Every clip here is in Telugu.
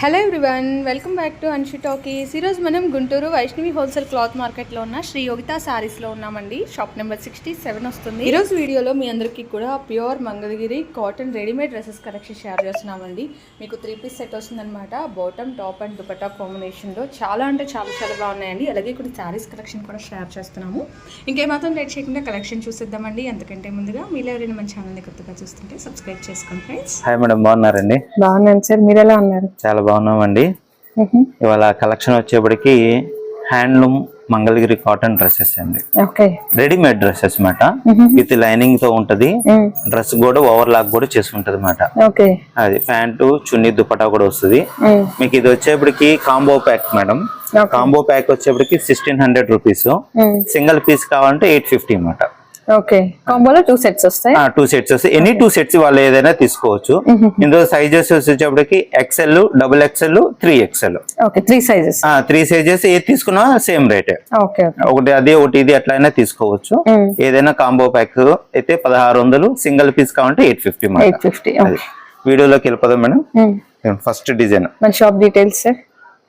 Hello everyone welcome back to Anshi talkies ఈరోజు మనం గుంటూరు వైష్ణవి హోల్సేల్ క్లాత్ మార్కెట్లో ఉన్న శ్రీ యోగిత శారీస్లో ఉన్నామండి. షాప్ నెంబర్ సిక్స్టీ సెవెన్ వస్తుంది. ఈరోజు వీడియోలో మీ అందరికీ కూడా pure Mangalagiri cotton readymade dresses collection share చేస్తున్నామండి. మీకు త్రీ పీస్ సెట్ వస్తుందన్నమాట. బాటమ్ టాప్ అండ్ దుపట్టా కాంబినేషన్లో చాలా అంటే చాలా చాలా బాగున్నాయండి. అలాగే ఇక్కడ శారీస్ కలెక్షన్ కూడా షేర్ చేస్తున్నాము. ఇంకేమాత్రం లేట్ చేయకుండా కలెక్షన్ చూసేద్దామండి. అంతకంటే ముందుగా మీరు ఎవరైనా మన ఛానల్ని కొత్తగా చూస్తుంటే సబ్స్క్రైబ్ చేసుకోండి ఫ్రెండ్స్. హాయ్ మేడం బాగున్నారండి? బాగున్నాను సార్ మీరు ఎలా ఉన్నారు? చాలా బాగున్నామండి. ఇవాళ కలెక్షన్ వచ్చేప్పటికి హ్యాండ్లూమ్ మంగళగిరి కాటన్ డ్రెస్సెస్ అండి. రెడీమేడ్ డ్రెస్సెస్ అన్నమాట. విత్ లైనింగ్తో ఉంటది డ్రెస్ కూడా ఓవర్ లాక్ కూడా చేసి ఉంటది ఓకే. అది ప్యాంటు చున్నీ దుపట్టా కూడా వస్తుంది. మీకు ఇది వచ్చేప్పటికి combo pack madam. Combo pack వచ్చేప్పటికి sixteen hundred rupees single piece కావాలంటే ఎయిట్ ఫిఫ్టీ అన్నమాట. ఓకే. కాంబోలో టూ సెట్స్ వస్తాయి? టూ సెట్స్ వస్తాయి. ఎనీ టూ సెట్స్ వాళ్ళు ఏదైనా తీసుకోవచ్చు. ఇందులో సైజెస్ వచ్చేప్పటికి XL double XL three XL okay three sizes three sizes ఏది తీసుకున్నా సేమ్ రేటే ఓకే ఒకటి అది ఒకటి ఇది అట్లయినా తీసుకోవచ్చు. ఏదైనా కాంబో ప్యాక్ అయితే పదహారు వందలు సింగిల్ పీస్ కావాలంటే ఎయిట్ ఫిఫ్టీ ఎయిట్ ఫిఫ్టీ వీడియోలోకి వెళ్ళిపోదాం మేడం. ఫస్ట్ డిజైన్ మన షాప్ డీటెయిల్స్ సార్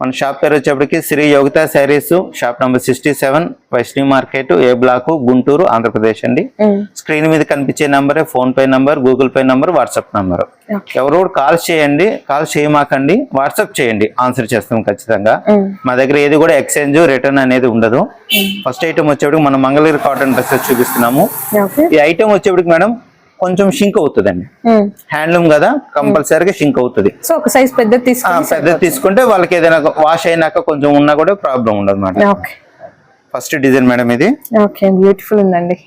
మన షాప్ పేరు వచ్చేప్పటికి Shri Yogita Sarees shop number sixty seven Vaishnavi market A block Guntur Andhra Pradesh అండి. స్క్రీన్ మీద కనిపించే నంబరే PhonePe number Google Pay number WhatsApp number. ఎవరు కూడా కాల్ చేయండి కాల్ చేయమాకండి వాట్సాప్ చేయండి ఆన్సర్ చేస్తాం ఖచ్చితంగా. మా దగ్గర ఏది కూడా ఎక్స్చేంజ్ రిటర్న్ అనేది ఉండదు. ఫస్ట్ ఐటమ్ వచ్చేప్పటికి మనం మంగళగిరి కాటన్ డ్రెస్సెస్ చూపిస్తున్నాము. ఈ ఐటమ్ వచ్చేప్పటికి మేడం కొంచెం షింక్ అవుతుందండి. హ్యాండ్లూమ్ కదా కంపల్సరీగా షింక్ అవుతుంది. సో ఒక సైజ్ పెద్ద పెద్దది తీసుకుంటే వాళ్ళకి ఏదైనా వాష్ అయినాక కొంచెం ఉన్నా కూడా ప్రాబ్లం ఉండదు అన్నమాట ఓకే ఫస్ట్ డిజైన్ మేడం ఇది. ఓకే బ్యూటిఫుల్ ఉందండి.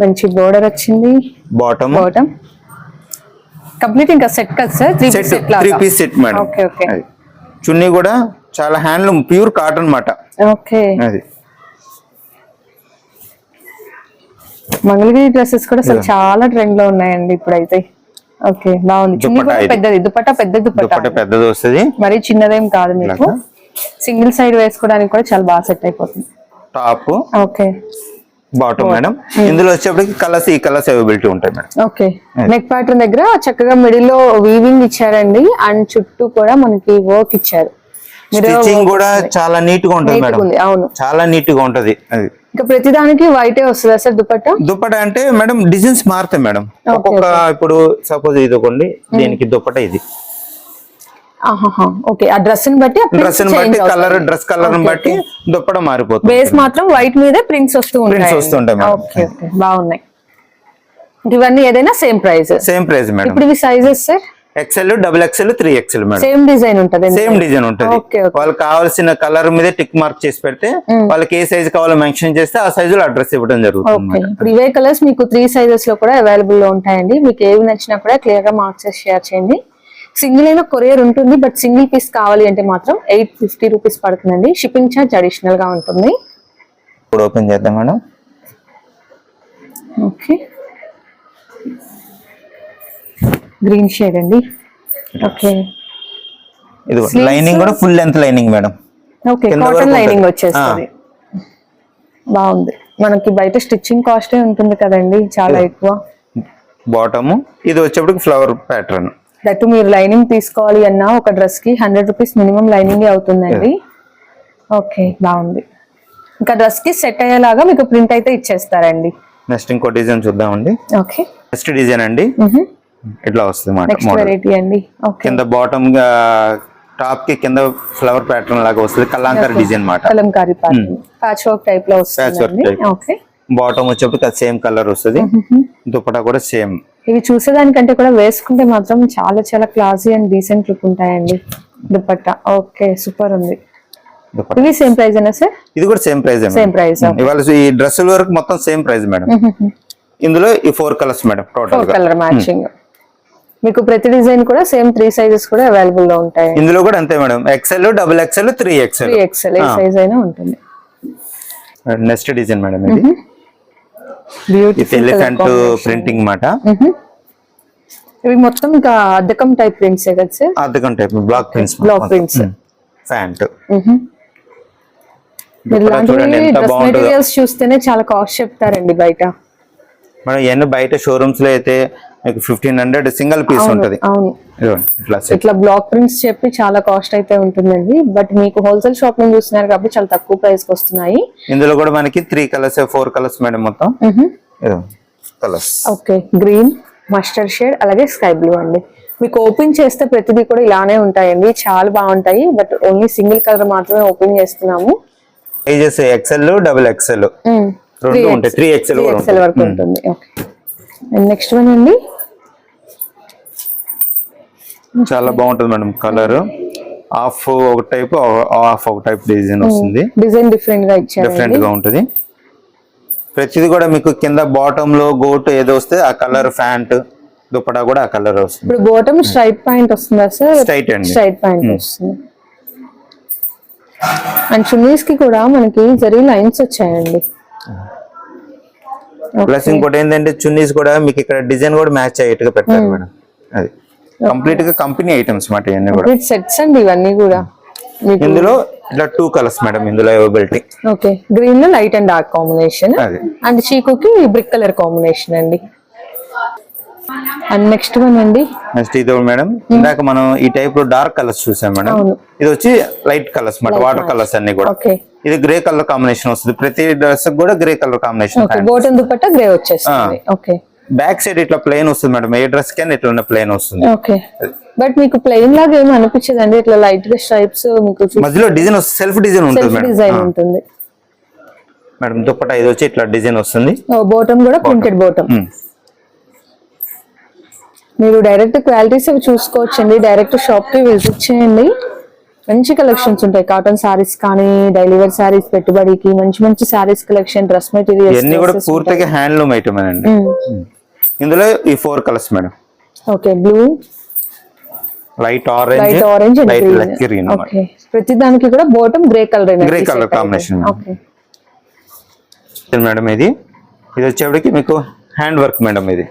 మంచి బోర్డర్ వచ్చింది. బాటమ్ బాటమ్ కంప్లీట్ ఇంకా సెట్ కదా sir three set set three piece set madam. Okay. Chunni కూడా చాలా హ్యాండ్లూమ్ ప్యూర్ కాటన్ మాట. ఓకే అది. మంగళగిరి డ్రెస్సెస్ కూడా అసలు చాలా ట్రెండ్లో ఉన్నాయండి ఇప్పుడైతే. ఓకే బాగుంది. చున్నీ కూడా. పెద్దది. దుపట్టా పెద్ద దుపట్టా దుప్పట పెద్దది వస్తుంది. మరీ చిన్నదేం కాదు మీకు? సింగిల్ సైడ్ వేసుకోవడానికి కూడా చాలా బాగా సెట్ అయిపోతుంది. టాప్. ఓకే. Bottom madam. ఇందులో వచ్చేప్పటికి కలర్స్ ఈ కలర్స్ అవైలబిలిటీ ఉంటాయి మేడం. ఓకే. నెక్ ప్యాటర్న్ దగ్గర చక్కగా మిడిల్లో వీవింగ్ ఇచ్చారండి. అండ్ చుట్టూ కూడా మనకి వర్క్ ఇచ్చారు. స్టిచ్చింగ్ కూడా చాలా నీట్గా ఉంటుంది మేడం. అవును. చాలా నీట్గా ఉంటది. అది. ఇంకా ప్రతిదానికి వైటే వస్తుందా సార్ దుపట్టా? దుప్పట అంటే మేడం డిజైన్స్ మారుతాయి మేడం. ఒక్కొక్క ఇప్పుడు సపోజ్ ఇది ఒకటి దీనికి దుప్పట ఇది. ఓకే. ఆ డ్రెస్ బట్టి డ్రెస్ బట్టి కలర్ డ్రెస్ కలర్ బట్టి మారిపోతుంది. బేస్ మాత్రం వైట్ మీదే ప్రింట్స్ వస్తూ వస్తుంటాయి. Okay okay. బాగున్నాయి. ఇవన్నీ ఏదైనా same price same price madam. ఇప్పుడు ఇవి sizes sir XL double XL three XL madam same design ఉంటది సేమ్ డిజైన్ ఉంటది. వాళ్ళకి కావాల్సిన కలర్ మీద టిక్ మార్క్ చేసి పెడితే వాళ్ళకి ఏ సైజ్ కావాలో మెన్షన్ చేస్తే ఆ సైజులో అడ్రస్ ఇవ్వడం జరుగుతుంది ఇవే కలర్స్ మీకు త్రీ సైజెస్లో కూడా అవైలబుల్లో ఉంటాయండి. మీకు ఏవి నచ్చినా కూడా క్లియర్గా మార్క్ చేసి షేర్ చేయండి. సింగిల్ అయినా కొరియర్ ఉంటుంది బట్ సింగిల్ పీస్ కావాలి అంటే మాత్రం ఎయిట్ ఫిఫ్టీ రూపీస్ పడుతుందండి. షిప్పింగ్ ఛార్జ్ అడిషనల్గా ఉంటుంది. ఇప్పుడు ఓపెన్ చేద్దాం మేడం ఓకే గ్రీన్ షేడ్ అండి. ఓకే. ఇది లైనింగ్ కూడా full length lining madam. Okay cotton lining. వచ్చేస్తుంది. బాగుంది. మనకి బయట స్టిచ్చింగ్ కాస్టే ఉంటుంది కదండి చాలా ఎక్కువ. బాటమ్ ఇది వచ్చేప్పటికి ఫ్లవర్ ప్యాటర్న్ దట్టు మీరు లైనింగ్ తీసుకోవాలి అన్నా ఒక డ్రెస్కి హండ్రెడ్ రూపీస్ మినిమం లైనింగ్ అవుతుందండి. ఓకే బాగుంది. ఇంకా డ్రెస్కి సెట్ అయ్యేలాగా మీకు ప్రింట్ అయితే ఇచ్చేస్తారండి. నెక్స్ట్ ఇంకో డిజైన్ చూద్దామండి. ఓకే. నెక్స్ట్ డిజైన్ అండి. ఇట్లా వస్తుంది మాట నెక్స్ట్ మోడల్ వెరైటీ అండి. కింద బాటమ్గా టాప్కి కింద ఫ్లవర్ ప్యాటర్న్ లాగా వస్తుంది. కలాంకర్ డిజైన్ మాట. కలంకారీ ప్యాటర్న్ ప్యాచ్ వర్క్ టైప్లో వస్తుందండి. type. ఓకే బాటమ్ వచ్చేప్పటికి అది సేమ్ కలర్ వస్తుంది. దుపట్టా కూడా సేమ్ ఇవి చూసేదానికంటే కూడా వేసుకుంటే మాత్రం చాలా చాలా క్లాసీ అండ్ డీసెంట్ లుక్ ఉంటాయండి. దుపట్టా. ఓకే సూపర్ ఉంది. ఇవి సేమ్ ప్రైస్ అయినా సార్ ఇది కూడా సేమ్ ప్రైస్ సేమ్ ప్రైస్ ఇవాళ ఈ డ్రెస్సుల వరకు మొత్తం సేమ్ ప్రైస్ మేడం. ఇందులో ఈ four colours madam total colour matching మీకు ప్రతి డిజైన్ కూడా సేమ్ త్రీ సైజెస్ కూడా అవైలబుల్లో ఉంటాయి. ఇందులో కూడా అంతే madam. XL double XL three XL three XL ఏ సైజ్ అయినా ఉంటుంది. నెక్స్ట్ డిజైన్ మేడం ఇది. బ్యూటిఫుల్ ఎలిఫెంట్ ప్రింటింగ్ మాట. ఇవి మొత్తం ఇంకా అద్దకం టైప్ ప్రింట్స్ కదా సార్? అద్దకం type block prints block prints pant materials చూస్తేనే చాలా కాస్ట్ చెప్తారండి బయట. మనం ఎన్ని బయట షోరూమ్స్లో అయితే మీకు ఫిఫ్టీన్ హండ్రెడ్ సింగిల్ పీస్ ఉంటది. ఇట్లా బ్లాక్ ప్రింట్స్ చెప్పి చాలా కాస్ట్ అయితే ఉంటుందండి. బట్ మీకు హోల్సేల్ షాప్ నుంచి చూస్తున్నారు కాబట్టి చాలా తక్కువ ప్రైస్కి వస్తున్నాయి. ఇందులో కూడా మనకి three colours four colours madam మొత్తం. Colours okay green mustard shade అలాగే స్కై బ్లూ అండి. మీకు ఓపెన్ చేస్తే ప్రతిదీ కూడా ఇలానే ఉంటాయండి. చాలా బాగుంటాయి. బట్ ఓన్లీ సింగిల్ కలర్ మాత్రమే ఓపెన్ చేస్తున్నాము. సైజెస్ ఎక్సెల్ డబుల్ ఎక్సెల్ రెండు ఉంటాయి. త్రీ ఎక్సెల్ వరకు ఉంటుంది. నెక్స్ట్ వన్ అండి. చాలా బాగుంటుంది మేడం కలర్. హాఫ్ ఒక టైప్ హాఫ్ ఒక టైప్ డిజైన్ వస్తుంది. డిజైన్ డిఫరెంట్గా డిఫరెంట్ ఇచ్చారండి. గా ఉంటుంది. ప్రతిది కూడా మీకు కింద బాటమ్లో గోట్ ఏదో వస్తే ఆ కలర్ ప్యాంట్ దుపటా కూడా ఆ కలర్ వస్తుంది. ఇప్పుడు బాటమ్ స్ట్రైట్ పాయింట్ వస్తుందా సార్? Straight అండి. స్ట్రైట్ పాయింట్ వస్తుంది. అండ్ చున్నీస్కి కూడా మనకి జరీ లైన్స్ వచ్చాయండి. ప్లస్ ఇంకోటి ఏంటంటే చున్నీస్ కూడా మీకు ఇక్కడ డిజైన్ కూడా మ్యాచ్ అయ్యేట్టుగా పెట్టారు మేడం. అది. కంప్లీట్గా కంపెనీ ఐటమ్స్ మాట ఇవన్నీ కూడా. సెట్స్ అండి ఇవన్నీ కూడా. ఇందులో ఇట్లా టూ కలర్స్ మేడం ఇందులో అవైలబిలిటీ ఓకే గ్రీన్లో light and dark combination and చీకుకి brick colour combination అండి. అండ్ నెక్స్ట్ వన్ అండి. నెక్స్ట్ ఇది మేడం ఇందాక మనం ఈ టైప్లో డార్క్ కలర్స్ చూసాం మేడం. ఇది వచ్చి లైట్ కలర్స్ మాట వాటర్ కలర్స్ అన్ని కూడా. ఓకే ఇది గ్రే కలర్ కాంబినేషన్ వస్తుంది. ప్రతి డ్రెస్ కూడా grey colour combination okay bottom dupatta grey వచ్చేస్తుంది. ఓకే బ్యాక్ సైడ్ ఇట్లా ప్లేన్ వస్తుంది మేడం. ఏ డ్రెస్ కైనా ఇట్లా ఉన్న ప్లేన్ వస్తుంది. ఓకే. బట్ మీకు ప్లెయిన్ లాగా ఏమి అనిపించదండి ఇట్లా లైట్గా స్ట్రైప్స్ మీకు మధ్యలో డిజైన్ సెల్ఫ్ డిజైన్ ఉంటుంది మేడం. డిజైన్ ఉంటుంది. మేడం దుప్పట ఇది వచ్చి ఇట్లా డిజైన్ వస్తుంది. బోటం కూడా ప్రింటెడ్ బోటం. మీరు డైరెక్ట్ క్వాలిటీస్ అవి చూసుకోవచ్చండి. డైరెక్ట్ షాప్కి విజిట్ చేయండి. మంచి కలెక్షన్స్ ఉంటాయి. కాటన్ సారీస్ కానీ డైలీ వేర్ సారీస్ పెట్టుబడికి మంచి మంచి సారీస్ కలెక్షన్ డ్రెస్ కూడా పూర్తిగా హ్యాండ్లూమ్ ఐటమ్ అండి. ఇందులో ఈ four colours madam. Okay blue light orange light orange light green. Okay ప్రతి దానికి కూడా bottom grey colour Grey colour combination. Okay. Madam ఇది. ఇది వచ్చేప్పటికి మీకు హ్యాండ్ వర్క్ మేడం ఇది.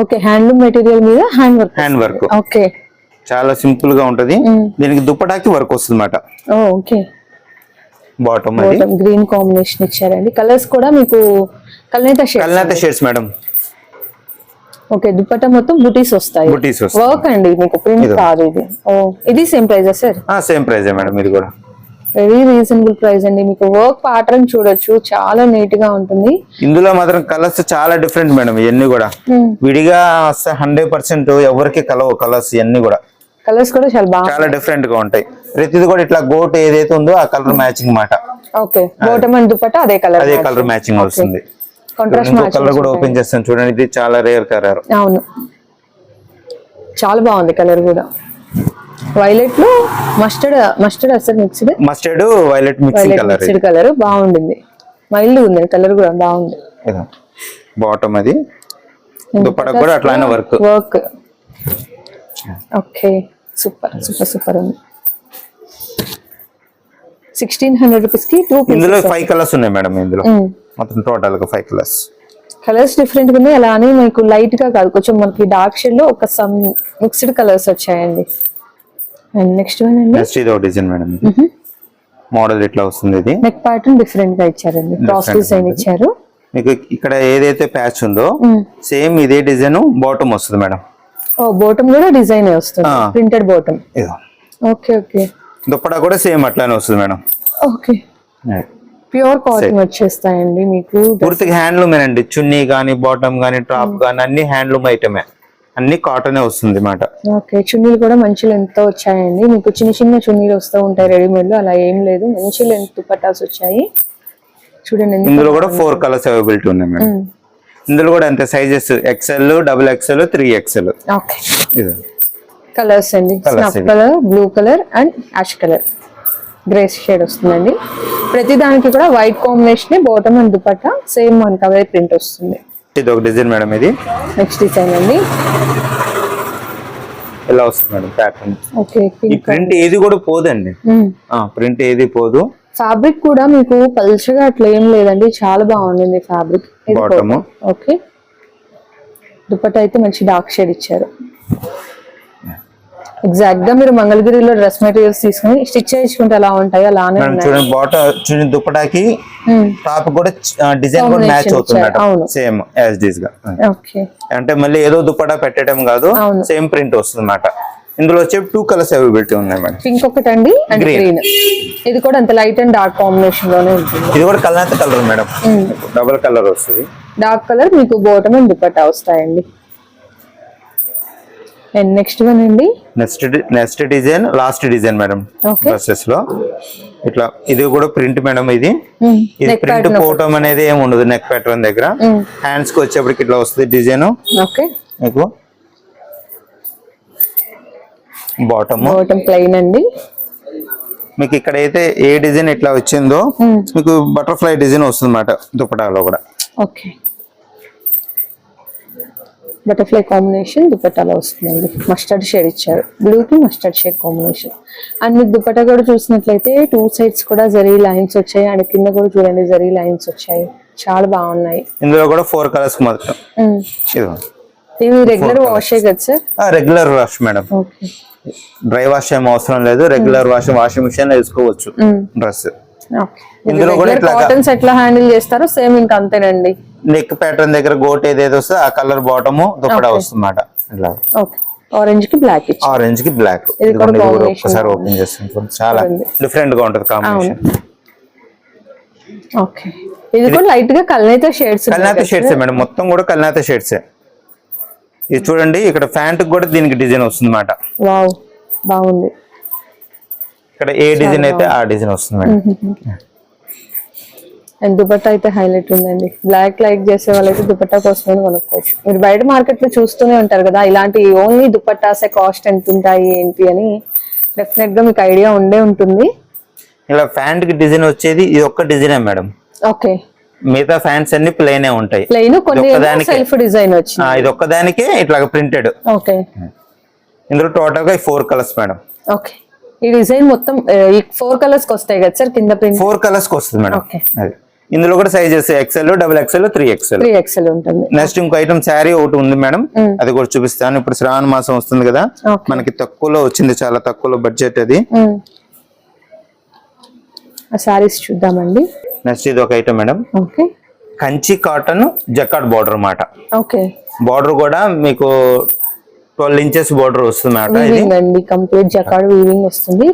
ఓకే హ్యాండ్లూమ్ మెటీరియల్ మీద hand work hand work okay. చాలా సింపుల్గా ఉంటది. దీనికి దుప్పటాకి వర్క్ వస్తుంది అన్నమాట ఓకే. బాటమ్ అది. బాటమ్ గ్రీన్ కాంబినేషన్ ఇచ్చారండి. కలర్స్ కూడా మీకు కల్నేత షేడ్ కల్నాత షేడ్స్ మేడం. ఓకే దుపట్టా మొత్తం బుటీస్ వస్తాయి. బుటీస్ వర్క్ అండి మీకు ప్రింట్. కాదు ఇది. ఓ ఇది సేమ్ ప్రైజా సార్ సేమ్ ప్రైస్ మేడం ఇది కూడా. వెరీ రీజనబుల్ ప్రైస్ అండి. మీకు వర్క్ ప్యాటర్న్ చూడొచ్చు చాలా నీట్గా ఉంటుంది. ఇందులో మాత్రం కలర్స్ చాలా డిఫరెంట్ మేడం ఇవన్నీ కూడా. Hmm. విడిగా హండ్రెడ్ పర్సెంట్ ఎవరికి కలవు కలర్స్ ఇవన్నీ కూడా. కలర్స్ కూడా చాలా బాగా చాలా డిఫరెంట్గా ఉంటాయి. ప్రతిది కూడా ఇట్లా గోట్ ఏదైతే ఉందో ఆ కలర్ మ్యాచింగ్ మాట. ఓకే బాటమ్ అండ్ దుపట్టా అదే కలర్ అదే కలర్ మ్యాచింగ్ వస్తుంది. కాంట్రాస్ట్ కలర్ కూడా ఓపెన్ చేస్తాను. చూడండి ఇది చాలా రేర్ కలర్ అవును. చాలా బాగుంది కలర్ కూడా. వైలెట్లో మస్టర్డ్ మస్టర్డ్ అసలు mixed mustard violet mixing colour mixed colour బాగుండింది. మైల్డ్ ఉంది కలర్ కూడా బాగుంది. బాటమ్ అది. దుప్పటకు కూడా అట్లానే work work okay super super super ఉంది. సిక్స్టీన్ హండ్రెడ్ రూపీస్కి టూ ఇందులో ఫైవ్ కలర్స్ ఉన్నాయి మేడం ఇందులో. మొత్తం టోటల్గా ఫైవ్ కలర్స్ కలర్స్ డిఫరెంట్గా ఉన్నాయి. అలా అని మీకు లైట్గా కాదు కొంచెం మనకి డార్క్ షేడ్లో ఒక సమ్ మిక్స్డ్ కలర్స్ వచ్చాయండి. అండ్ నెక్స్ట్ వన్ అండి. నెక్స్ట్ ఇది డిజైన్ మేడం మోడల్ ఇట్లా వస్తుంది ఇది? నెక్ ప్యాటర్న్ డిఫరెంట్గా ఇచ్చారండి. Cross design. ఇచ్చారు. మీకు ఇక్కడ ఏదైతే ప్యాచ్ ఉందో సేమ్ ఇదే డిజైన్ బాటమ్ వస్తుంది మేడం. ఓ బోటం కూడా డిజైన్ వస్తుంది. ప్రింటెడ్ బోటం ఇదో. ఓకే ఓకే దుప్పటా కూడా సేమ్ అట్లానే వస్తుంది మేడం. ఓకే. ప్యూర్ కాటన్ వచ్చేస్తాయండి మీకు. పూర్తిగా హ్యాండ్లూమ్ అండి చున్నీ గానీ బాటమ్ గానీ టాప్ గానీ అన్ని హ్యాండ్లూమ్ ఐటమే. అన్ని కాటనే వస్తుంది మాట. ఓకే. చున్నీలు కూడా మంచి లెంత్తో వచ్చాయండి. మీకు చిన్న చిన్న చున్నీలు వస్తూ ఉంటాయి రెడీమేడ్లో. అలా ఏం లేదు. మంచి లెంత్ దుపట్టాస్ వచ్చాయి. చూడండి ఇందులో కూడా ఫోర్ కలర్స్ అవైలబిలిటీ ఉన్నాయి మేడం. ఇందులో కూడా అంతే. Sizes XL double XL three XL okay. ఇది. కలర్స్ అండి. Snuff. Colour blue colour and ash colour grey shade వస్తుందండి. ప్రతి దానికి కూడా white combination bottom and dupatta same మనకి అవే ప్రింట్ వస్తుంది. ఇది ఒక డిజైన్ మేడం ఇది. నెక్స్ట్ డిజైన్ అండి. ఇలా వస్తుంది మేడం ప్యాటర్న్ ఓకే ఈ ప్రింట్ ఏది కూడా పోదండి. ప్రింట్ ఏది పోదు. ఫ్యాబ్రిక్ కూడా మీకు పల్చగా అట్లా ఏం లేదండి. చాలా బాగుంది ఫ్యాబ్రిక్ Bottom. ఓకే దుపట్టా అయితే మంచి డార్క్ షేడ్ ఇచ్చారు. ఎగ్జాక్ట్గా మీరు మంగళగిరిలో డ్రెస్ మెటీరియల్స్ తీసుకుని స్టిచ్ చేయించుకుంటే ఎలా ఉంటాయి? అలానే చూడండి బాటమ్ చూడండి దుప్పటాకి Hmm. టాప్ కూడా డిజైన్ కూడా మ్యాచ్ అవుతుంది. సేమ్ యాజ్ డీస్గా. ఓకే అంటే మళ్ళీ ఏదో దుప్పటా పెట్టడం కాదు. సేమ్ ప్రింట్ వస్తుంది అన్నమాట ఇందులో వచ్చే టూ కలర్స్ అవైలబిలిటీ ఉన్నాయి మేడం పింక్ ఒకటండి అండ్ Green. గ్రీన్ ఇది కూడా అంత లైట్ అండ్ డార్క్ కాంబినేషన్లోనే ఉంటుంది. ఇది కూడా కల్నాత colour madam Hmm. Double colour వస్తుంది. డార్క్ కలర్ మీకు బోటం అండ్ దుపట్టా వస్తాయండి. అండ్ నెక్స్ట్ వన్ అండి? Next next design last design madam. డ్రెస్సెస్లో. ఇట్లా ఇది కూడా ప్రింట్ మేడం ఇది. ఇది నెక్ ప్రింట్ పోవటం అనేది ఏమి ఉండదు నెక్ ప్యాటర్న్ దగ్గర. హ్యాండ్స్కి వచ్చేప్పటికి ఇట్లా వస్తుంది డిజైన్ ఓకే మీకు బాటమ్ బోటం ప్లెయిన్ అండి. మీకు ఇక్కడ అయితే ఏ డిజైన్ ఇట్లా వచ్చిందో మీకు బటర్ఫ్లై డిజైన్ వస్తుంది అన్నమాట దుపటాలో కూడా. ఓకే బటర్ఫ్లై కాంబినేషన్ దుపట్టాలో వస్తుందండి. మస్టర్డ్ షేడ్ ఇచ్చారు. బ్లూ కి మస్టర్డ్ షేడ్ కాంబినేషన్. అండ్ మీకు దుపట్టా కూడా చూసినట్లయితే టూ సైడ్స్ కూడా జరీ లైన్స్ వచ్చాయి. అండ్ కింద కూడా చూడండి జరీ లైన్స్ వచ్చాయి. చాలా బాగున్నాయి. ఇందులో కూడా ఫోర్ కలర్స్ మాత్రం. ఇవి రెగ్యులర్ వాషే కదా sir? Regular wash madam. Dry wash ఏం అవసరం లేదు. రెగ్యులర్ వాష్ వాషింగ్ మిషన్ వేసుకోవచ్చు డ్రెస్. ఇందులో కూడా కాటన్స్ ఎట్లా హ్యాండిల్ చేస్తారో సేమ్ ఇంకా అంతేనండి. నెక్ ప్యాటర్న్ దగ్గర గోట్ ఏదేది వస్తే ఆ కలర్ బాటమ్ దుప్పడా వస్తుంది అన్నమాట ఇట్లా ఓకే ఆరెంజ్కి బ్లాక్ ఆరెంజ్కి బ్లాక్ ఒక్కసారి ఓపెన్ చేస్తాను చాలా. డిఫరెంట్గా ఉంటుంది కాంబినేషన్ ఓకే ఇది కూడా లైట్గా కలనైతే షేడ్స్ కల్నాత షేడ్స్ మేడం. మొత్తం కూడా కల్నాత షేడ్స్ ఇది చూడండి ఇక్కడ ప్యాంట్ కూడా దీనికి డిజైన్ వస్తుంది అన్నమాట వావ్ బాగుంది. ఇక్కడ ఏ డిజైన్ అయితే ఆ డిజైన్ వస్తుంది మేడం. అండ్ దుపట్టా అయితే హైలైట్ ఉందండి. బ్లాక్ లైక్ చేసే వాళ్ళైతే దుపట్టా కోసమే కొనుక్కోవచ్చు. మీరు బయట మార్కెట్లో చూస్తూనే ఉంటారు కదా ఇలాంటి ఓన్లీ దుపట్టాసే కాస్ట్ ఎంత ఉంటాయి ఏంటి అని డెఫినెట్గా మీకు ఐడియా ఉండే ఉంటుంది. ఇలా ప్యాంట్కి డిజైన్ వచ్చేది ఇది ఒక్క డిజైనే మేడం. ఓకే. మిగతా ఫ్యాన్స్ అన్ని ప్లెయిన్ ఉంటాయి. ప్లెయిన్ కొన్ని. సెల్ఫ్ డిజైన్ వచ్చింది. ఇది ఒక్కదానికే ఇట్లా ప్రింటెడ్ ఓకే. ఇందులో టోటల్గా ఫోర్ కలర్స్ మేడం. ఓకే. ఈ డిజైన్ మొత్తం ఫోర్ కలర్స్కి వస్తాయి కదా సార్ కింద ప్రింట్ ఫోర్ కలర్స్కి వస్తుంది మేడం. Okay. ఇందులో కూడా sizes XL double XL three XL three XL ఉంటుంది. నెక్స్ట్ ఇంకో ఐటమ్ శారీ ఒకటి ఉంది మేడం అది కూడా చూపిస్తాను. ఇప్పుడు శ్రావణ మాసం వస్తుంది కదా. మనకి తక్కువలో వచ్చింది చాలా తక్కువలో బడ్జెట్ అది. సారీస్ చూద్దామండి. నెక్స్ట్ ఇది ఒక item madam okay Kanchi cotton jacquard border అన్నమాట ఓకే బార్డర్ కూడా మీకు ట్వెల్వ్ ఇంచెస్ బార్డర్ వస్తుంది అండి కంప్లీట్ జకాడ్ వీవింగ్ వస్తుంది.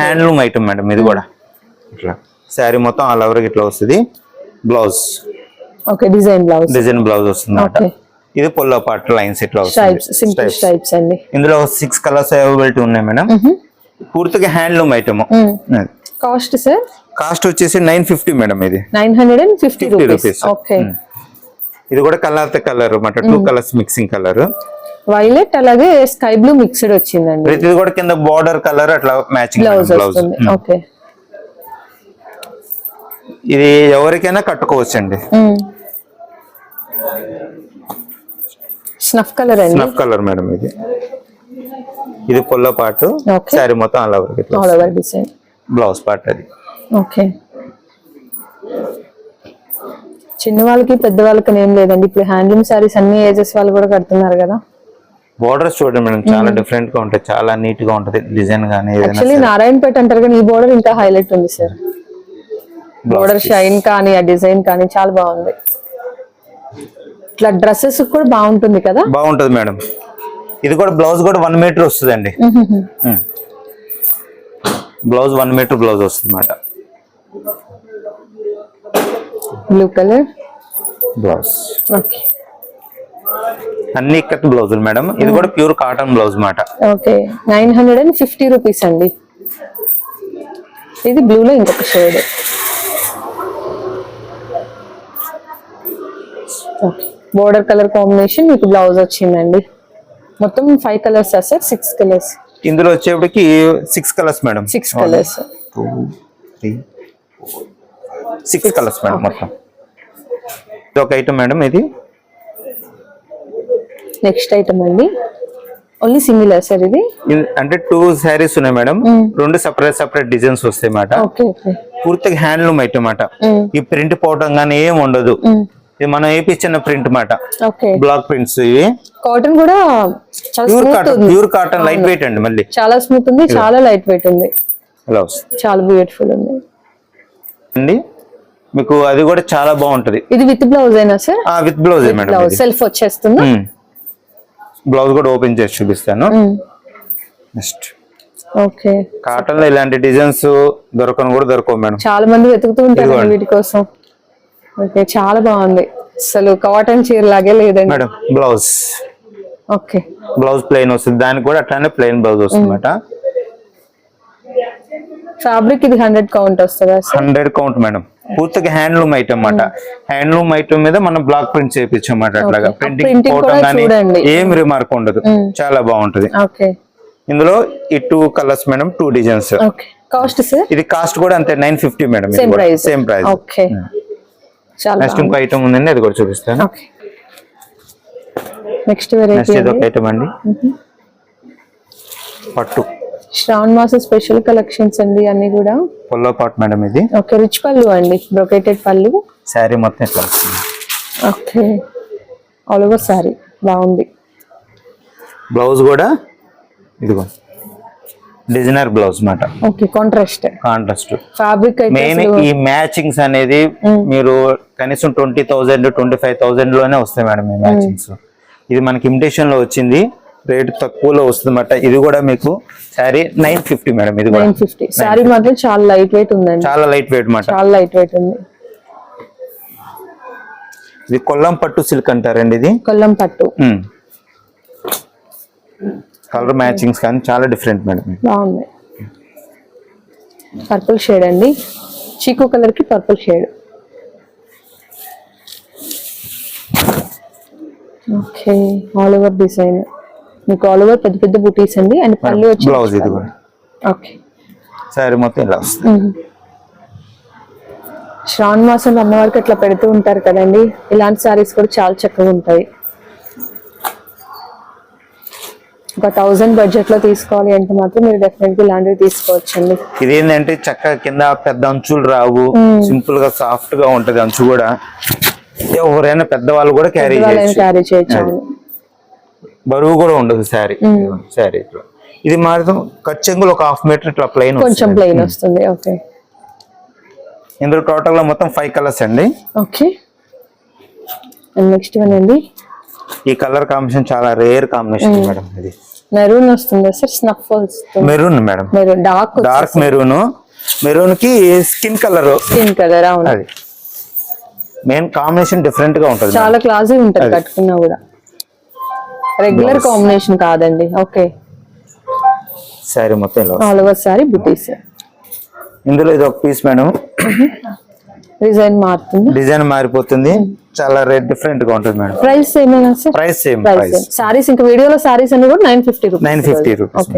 హ్యాండ్లూమ్ ఐటమ్ మేడం ఇది కూడా. ఇట్లా. శారీ మొత్తం ఆల్ ఓవర్ ఇట్లా వస్తుంది. Blouse okay design blouse design blouse వస్తుంది. ఇది పొల్లో పార్ట్ లైన్స్ ఇట్లా వస్తుంది. సింపుల్ స్ట్రైప్స్ అండి. ఇందులో సిక్స్ కలర్స్ అవైలబిలిటీ ఉన్నాయి మేడం. పూర్తిగా handloom item cost sir cost వచ్చేసి నైన్ ఫిఫ్టీ మేడం ఇది. Nine hundred and fifty 50 rupees. Okay ఇది కూడా కలర్ కలర్ అన్నమాట. Two colours mixing colour violet అలాగే స్కై బ్లూ మిక్స్డ్ వచ్చిందండి. ప్రతిది కూడా కింద బార్డర్ కలర్ అట్లా మ్యాచింగ్ బ్లౌజ్ ఓకే ఇది ఎవరికైనా కట్టుకోవచ్చండి. స్నఫ్ కలర్ అండి. స్నఫ్ కలర్ మేడం ఇది. ఇది పొల్ల పార్ట్ Okay. శారీ మొత్తం all over design. Blouse part అది. ఓకే. చిన్న వాళ్ళకి పెద్ద వాళ్ళకి ఏం లేదండి. ఇప్పుడు హ్యాండ్లూమ్ శారీస్ అన్ని ఏజెస్ వాళ్ళు కూడా కడుతున్నారు కదా. బోర్డర్స్ చూడండి మేడం చాలా డిఫరెంట్గా ఉంటాయి. చాలా నీట్గా ఉంటది డిజైన్ గానీ యాక్చువల్లీ నారాయణపేట అంటారు కానీ ఈ బోర్డర్ ఇంకా హైలైట్ ఉంది సార్ బోర్డర్ షైన్ కానీ ఆ డిజైన్ కానీ చాలా బాగుంది. ఇట్లా డ్రెస్సెస్ కూడా బాగుంటుంది కదా? బాగుంటది మేడం. ఇది కూడా బ్లౌజ్ కూడా వన్ మీటర్ వస్తుందండి. బ్లౌజ్ వన్ మీటర్ బ్లౌజ్ వస్తుంది అన్నమాట బ్లూ కలర్ బ్లౌజ్ ఓకే అన్ని ఇక్కత్ బ్లౌజులు మేడం. ఇది కూడా ప్యూర్ కాటన్ బ్లౌజ్ మాట okay nine hundred and fifty rupees అండి. ఇది బ్లూలో ఇంకొక షేడ్ బోర్డర్ కలర్ కాంబినేషన్ మీకు బ్లౌజ్ వచ్చిందండి. మొత్తం five colours sir? Six colours ఇందులో వచ్చేప్పటికి six colours madam. Six colours six colours madam మొత్తం. ఇది ఒక ఐటమ్ మేడం ఇది. నెక్స్ట్ ఐటమ్ అండి. ఓన్లీ సింగిల్ సార్ ఇది. అంటే టూ శారీస్ ఉన్నాయి మేడం. రెండు సపరేట్ సపరేట్ డిజైన్స్ వస్తాయి ఓకే పూర్తిగా హ్యాండ్లూమ్ ఐటమ్ అన్నమాట. ఈ ప్రింట్ పోవటం కానీ ఏం ఉండదు. ఇది మనం వేపించిన ప్రింట్ మాట. ఓకే. బ్లాక్ ప్రింట్స్ ఇవి. కాటన్ కూడా ప్యూర్ స్మూత్ కాటన్ ఉంది. ప్యూర్ కాటన్ లైట్ వెయిట్ అండి మళ్ళీ. చాలా స్మూత్ ఉంది చాలా లైట్ వెయిట్ ఉంది. వస్తుంది చాలా బ్యూటిఫుల్ ఉంది. అండి మీకు అది కూడా చాలా బాగుంటది. ఇది విత్ బ్లౌజ్ అయినా sir with blouse madam blouse self వచ్చేస్తుందా? బ్లౌజ్ కూడా ఓపెన్ చేసి చూపిస్తాను. Next okay. కాటన్లో ఇలాంటి డిజైన్స్ దొరకను కూడా దొరకవు మేడం. చాలా మంది వెతుకుతూ ఉంటారు. వీటి కోసం. ఓకే చాలా బాగుంది. అసలు కాటన్ చీర లాగే లేదండి. Madam blouse. Okay. Blouse plain వస్తుంది. దానికి కూడా అట్లానే ప్లెయిన్ బ్లౌజ్ వస్తుంది అనమాట ఫ్యాబ్రిక్ ఇది హండ్రెడ్ కౌంట్ వస్తుందా సార్? Hundred count madam. పూర్తిగా హ్యాండ్లూమ్ ఐటమ్ అన్నమాట హ్యాండ్లూమ్ ఐటమ్ మీద మనం బ్లాక్ ప్రింట్ చేయించమాట అట్లాగా. Okay. ఆ ప్రింటింగ్ కానీ చూడండి. ఏం రిమార్క్ ఉండదు. చాలా బాగుంటది. ఓకే. ఇందులో ఈ two colours madam two designs okay. Cost sir? ఇది కాస్ట్ కూడా అంతే nine fifty madam. Same price same price okay. Next ఇంకో ఐటమ్ ఉందండి అది కూడా చూపిస్తాను. ఓకే. నెక్స్ట్ నెక్స్ట్ ఇది ఒక ఐటమ్ అండి. పట్టు. శ్రావణ మాస స్పెషల్ కలెక్షన్స్ అండి అన్ని కూడా. పొల్లో పాట్ మేడం ఇది. ఓకే రిచ్ పళ్ళు అండి బ్రొకేటెడ్ పళ్ళు. శారీ మొత్తం ఇట్లా వస్తుంది. ఓకే. ఆల్ ఓవర్ సారీ బాగుంది. బ్లౌజ్ కూడా ఇదిగో. డిజైనర్ బ్లౌజ్ మాట. ఓకే కాంట్రాస్ట్ కాంట్రాస్ట్ ఫ్యాబ్రిక్ అయితే మెయిన్ ఈ మ్యాచింగ్స్ అనేది మీరు కనీసం ట్వంటీ థౌసండ్ ట్వంటీ ఫైవ్ థౌసండ్లోనే వస్తాయి మేడం ఈ మ్యాచింగ్స్. ఇది మనకి ఇమిటేషన్లో వచ్చింది. రేట్ తక్కువలో వస్తుంది అన్నమాట ఇది కూడా మీకు శారీ నైన్ ఫిఫ్టీ మేడం ఇది కూడా. ఫిఫ్టీ. సారీ మాత్రం చాలా లైట్ వెయిట్ ఉందండి. చాలా లైట్ వెయిట్ మాట చాలా లైట్ వెయిట్ ఉంది. ఇది కొల్లం పట్టు సిల్క్ అంటారండి ఇది. కొల్లం పట్టు. కలర్ మ్యాచింగ్స్ కానీ చాలా డిఫరెంట్ మేడం. బాగుంది. పర్పుల్ షేడ్ అండి. చీకు కలర్కి purple shade okay. All over design మీకు ఆల్ ఓవర్ పెద్ద పెద్ద బుటీస్ అండి. అండ్ పళ్ళు వచ్చి బ్లౌజ్ ఇది కూడా. ఓకే శారీ మొత్తం ఇలా వస్తుంది. శ్రావణ మాసంలో అమ్మవారికి అట్లా పెడుతూ ఉంటారు కదండి. ఇలాంటి సారీస్ కూడా చాలా చక్కగా ఉంటాయి. ఒక థౌజండ్ బడ్జెట్లో తీసుకోవాలి అంటే మాత్రం మీరు డెఫినెట్గా ఇలాంటివి తీసుకోవచ్చండి. ఇది ఏంటంటే చక్కగా కింద పెద్ద అంచులు రావు. సింపుల్గా సాఫ్ట్గా ఉంటది అంచు కూడా. ఎవరైనా పెద్దవాళ్ళు కూడా క్యారీ క్యారీ చేయొచ్చు. బరువు కూడా ఉండదు శారీ. శారీ ఇట్లా. ఇది మాత్రం చెంగులు ఒక హాఫ్ మీటర్ ఇట్లా ప్లెయిన్ కొంచెం ప్లెయిన్ వస్తుంది ఓకే. ఇందులో టోటల్గా మొత్తం ఫైవ్ కలర్స్ అండి. ఓకే. నెక్స్ట్ వన్ అండి ఈ కలర్ కాంబినేషన్ చాలా రేర్ కాంబినేషన్ మేడం ఇది. మెరూన్ వస్తుందా సార్ స్నఫ్ వస్తుంది. Maroon madam. Maroon dark dark maroon మెరూన్కి skin colour skin colour అవును. అది. మెయిన్ కాంబినేషన్ డిఫరెంట్గా ఉంటుంది చాలా క్లాసీ ఉంటుంది కట్టుకున్నా కూడా. రెగ్యులర్ కాంబినేషన్ కాదండి. ఓకే శారీ మొత్తం ఆల్ ఓవర్ సారీ బుటీస్ ఇందులో ఇది ఒక పీస్ మేడం డిజైన్ మారుతుంది. డిజైన్ మారిపోతుంది. చాలా రేట్ డిఫరెంట్గా ఉంటుంది మేడం ప్రైస్ ఏమైనా sir? Price same price saris ఇంకా వీడియోలో సారీస్ అన్ని కూడా nine fifty rupees nine fifty rupees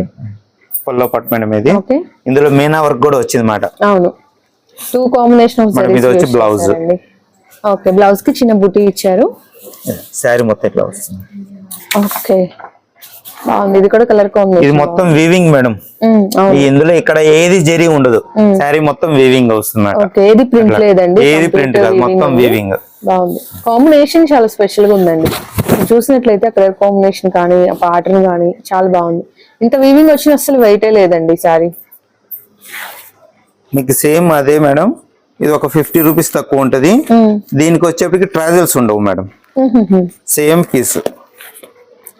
పొల్లో పట్టు మేడం ఇది ఇందులో మీనా వర్క్ కూడా వచ్చింది మాట. అవును. టూ కాంబినేషన్ ఆఫ్ ఇది వచ్చి blouse. ఓకే బ్లౌజ్కి చిన్న బుటీ ఇచ్చారు. శారీ మొత్తం ఇట్లా వస్తుంది. ఓకే బాగుంది. ఇది కూడా కలర్ ఇది కాంబినేషన్ మొత్తం వీవింగ్ మేడం. ఇందులో ఇక్కడ ఏది జరి ఉండదు. శారీ మొత్తం వీవింగ్ వస్తుంది. ఓకే ఏది ప్రింట్. లేదండి ఏది ప్రింట్ కాదు మొత్తం. వీవింగ్ బాగుంది. కాంబినేషన్ చాలా స్పెషల్గా ఉందండి. చూసినట్లయితే కలర్ కాంబినేషన్ కానీ ఆ ప్యాటర్న్ కానీ చాలా బాగుంది. ఇంత వీవింగ్ వచ్చిన అసలు వెయిటే లేదండి సారీ మీకు సేమ్ అదే మేడం. ఇది ఒక ఫిఫ్టీ రూపీస్ తక్కువ ఉంటది. దీనికి వచ్చేప్పటికి ట్రాజల్స్ ఉండవు మేడం. సేమ్ పీస్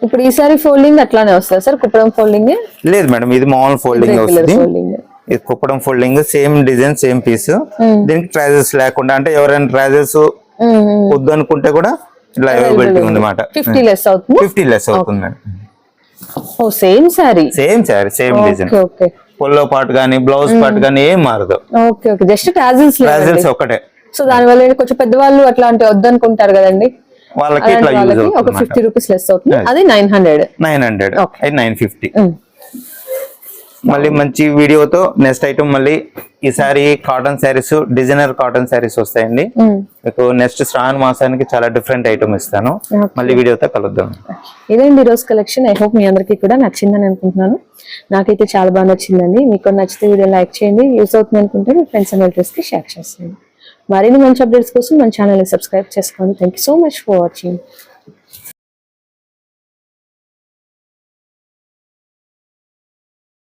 ఇప్పుడు ఈ సారీ ఫోల్డింగ్ అట్లానే వస్తుంది సార్? కుప్పడం ఫోల్డింగ్? లేదు మేడం ఇది మామూలు ఫోల్డింగ్ వస్తుంది. ఇది Kuppadam folding same design same piece. దీనికి ట్రాజెస్ లేకుండా అంటే ఎవరైనా ట్రాజెస్ వద్దు అనుకుంటే కూడా ఇట్లా అవైలబిలిటీ ఉంది. అన్నమాట ఫిఫ్టీ లెస్ అవుతుంది? ఫిఫ్టీ లెస్ అవుతుంది మేడం. ఓ same sari same sari same design. Okay. పొల్లో part కానీ బ్లౌజ్ పార్ట్ కానీ ఏం మారదు. Okay okay. జస్ట్ ఒకటే సో దాని వల్ల కొంచెం పెద్దవాళ్ళు అట్లాంటి వద్దనుకుంటారు కదండి. వాళ్ళకి ఒక ఫిఫ్టీ రూపీస్ లెస్ అవుతుంది. అది nine hundred nine hundred nine fifty మళ్ళీ మంచి వీడియోతో నెక్స్ట్ ఐటమ్ మళ్ళీ ఈసారి cotton saris designer cotton saris వస్తాయండి. మీకు నెక్స్ట్ శ్రావణ మాసానికి చాలా డిఫరెంట్ ఐటమ్ ఇస్తాను. మళ్ళీ వీడియోతో కలుద్దాం. ఇదండి ఈరోజు కలెక్షన్ ఐ హోప్ మీ అందరికీ కూడా నచ్చిందని అనుకుంటున్నాను. నాకైతే చాలా బాగా నచ్చిందండి. మీకు నచ్చితే వీడియో లైక్ చేయండి. యూస్ అవుతుంది అనుకుంటే మీ ఫ్రెండ్స్ అండ్ రిలేటివ్స్కి షేర్ చేసేయండి. మరిన్ని మంచి అప్డేట్స్ కోసం మన ఛానల్ని సబ్స్క్రైబ్ చేసుకోండి. Thank so much for watching